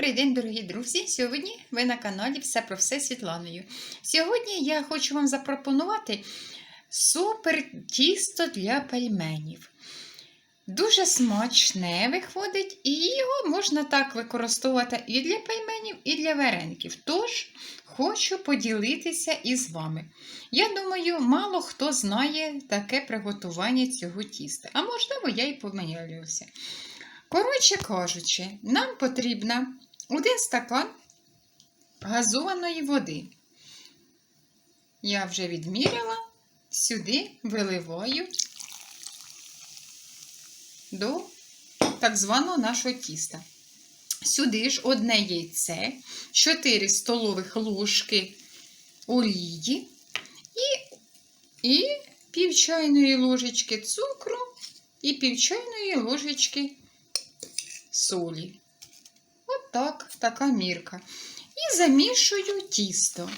Добрий день, дорогі друзі! Сьогодні ви на каналі Все про все Світланою. Сьогодні я хочу вам запропонувати супер тісто для пельменів. Дуже смачне виходить, і його можна так використовувати і для пельменів, і для вареників. Тож хочу поділитися із вами. Я думаю, мало хто знає таке приготування цього тіста. А можливо, я і помилюся. Коротше кажучи, нам потрібно один стакан газованої води. Я вже відміряла, сюди виливаю до так званого нашого тіста. Сюди ж одне яйце, 4 столових ложки олії і, і пів чайної ложечки цукру і пів чайної ложечки солі. Так, така мірка. І замішую тісто.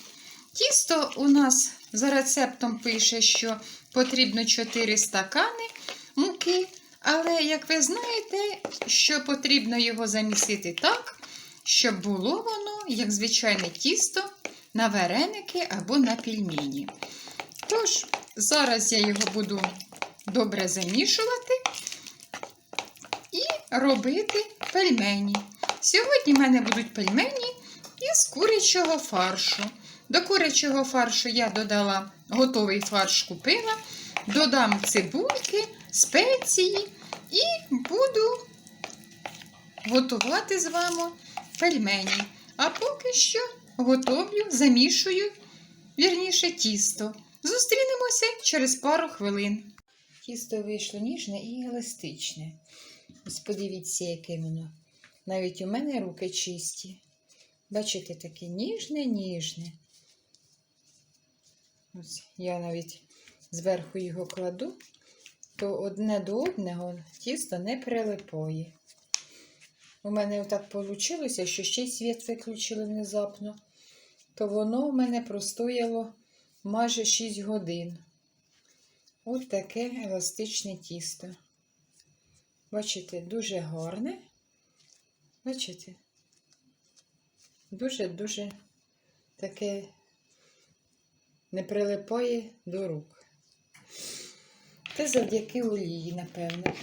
Тісто у нас за рецептом пише, що потрібно 4 стакани муки. Але, як ви знаєте, що потрібно його замісити так, щоб було воно, як звичайне тісто, на вареники або на пельмені. Тож, зараз я його буду добре замішувати і робити пельмені. Сьогодні в мене будуть пельмені із курячого фаршу. До курячого фаршу я додала готовий фарш купила, додам цибульки, спеції і буду готувати з вами пельмені. А поки що готовлю, замішую, вірніше, тісто. Зустрінемося через пару хвилин. Тісто вийшло ніжне і еластичне. Ось подивіться, яке воно. Навіть у мене руки чисті. Бачите, таке ніжне-ніжне. Ось я навіть зверху його кладу, то одне до одного тісто не прилипає. У мене так вийшло, що ще й світ виключили внезапно, то воно у мене простояло майже 6 годин. Ось таке еластичне тісто. Бачите, дуже гарне. Бачите? Дуже-дуже таке не прилипає до рук. Це завдяки олії, напевне.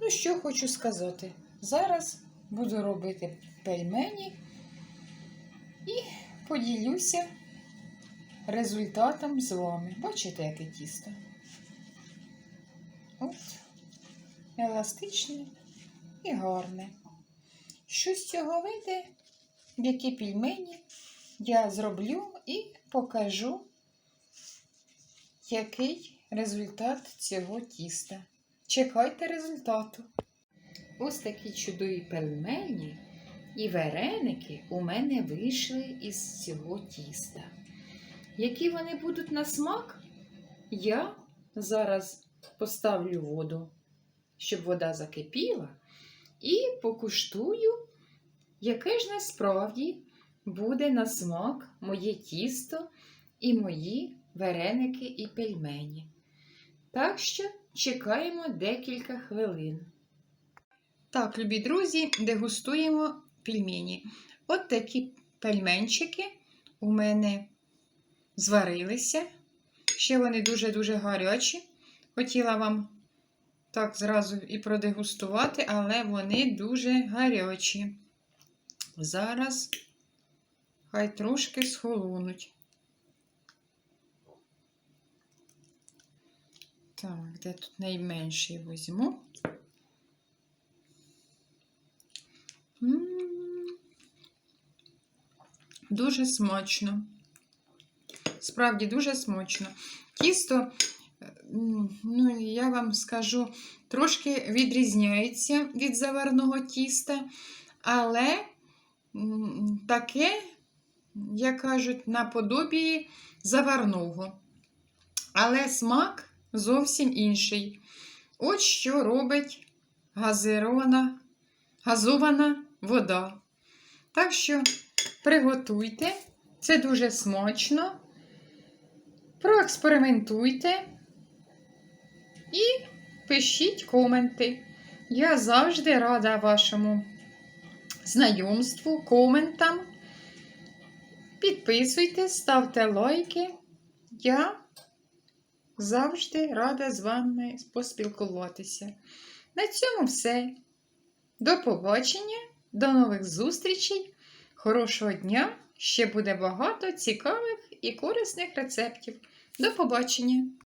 Ну, що хочу сказати. Зараз буду робити пельмені і поділюся результатом з вами. Бачите, яке тісто? От еластичне і гарне. Що з цього вийде, які пельмені я зроблю і покажу, який результат цього тіста. Чекайте результату. Ось такі чудові пельмені і вареники у мене вийшли із цього тіста. Які вони будуть на смак, я зараз поставлю воду щоб вода закипіла, і покуштую, яке ж насправді буде на смак моє тісто і мої вареники і пельмені. Так що чекаємо декілька хвилин. Так, любі друзі, дегустуємо пельмені. От такі пельменчики у мене зварилися. Ще вони дуже-дуже гарячі. Хотіла вам так зразу і продегустувати, але вони дуже гарячі. Зараз хай трошки схолонуть. Так, де тут найменший візьму? Дуже смачно. Справді дуже смачно. Тісто ну, я вам скажу, трошки відрізняється від заварного тіста, але таке, як кажуть, наподобі заварного. Але смак зовсім інший. От що робить газирована, газована вода. Так що приготуйте, це дуже смачно. Проекспериментуйте. І пишіть коменти. Я завжди рада вашому знайомству, коментам. Підписуйтесь, ставте лайки. Я завжди рада з вами поспілкуватися. На цьому все. До побачення, до нових зустрічей. Хорошого дня! Ще буде багато цікавих і корисних рецептів. До побачення!